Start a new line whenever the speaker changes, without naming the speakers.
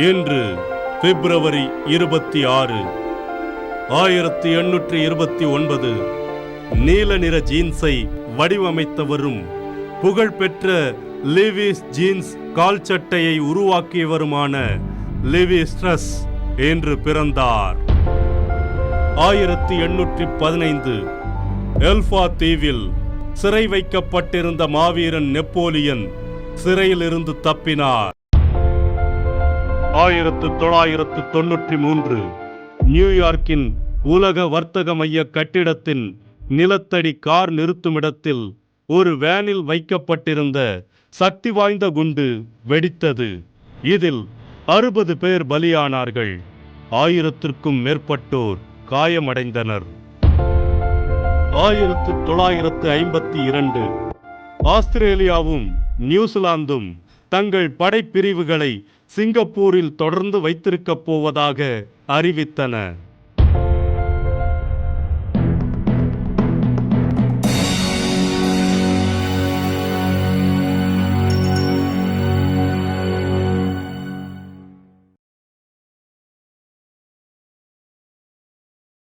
இன்று பிப்ரவரி இருபத்தி ஆறு ஆயிரத்தி எண்ணூற்றி இருபத்தி ஒன்பது நீல நிற ஜீன்ஸை வடிவமைத்தவரும் புகழ்பெற்ற லிவிஸ் ஜீன்ஸ் கால் சட்டையை உருவாக்கியவருமான லிவிஸ்ட்ரஸ் என்று பிறந்தார். ஆயிரத்தி எண்ணூற்றி பதினைந்து எல்ஃபா தீவில் சிறை வைக்கப்பட்டிருந்த மாவீரன் நெப்போலியன் சிறையிலிருந்து தப்பினார். ஆயிரத்து தொள்ளாயிரத்து தொன்னூற்றி மூன்று நியூயார்க்கின் உலக வர்த்தக மைய கட்டிடத்தின் நிலத்தடி கார் நிறுத்துமிடத்தில் ஒரு வேனில் வைக்கப்பட்டிருந்த சக்தி வாய்ந்த குண்டு வெடித்தது. இதில் அறுபது பேர் பலியானார்கள். ஆயிரத்திற்கும் மேற்பட்டோர் காயமடைந்தனர். ஆயிரத்து தொள்ளாயிரத்து ஐம்பத்தி இரண்டு ஆஸ்திரேலியாவும் நியூசிலாந்தும் தங்கள் படைப்பிரிவுகளை சிங்கப்பூரில் தொடர்ந்து வைத்திருக்கப் போவதாக அறிவித்தன.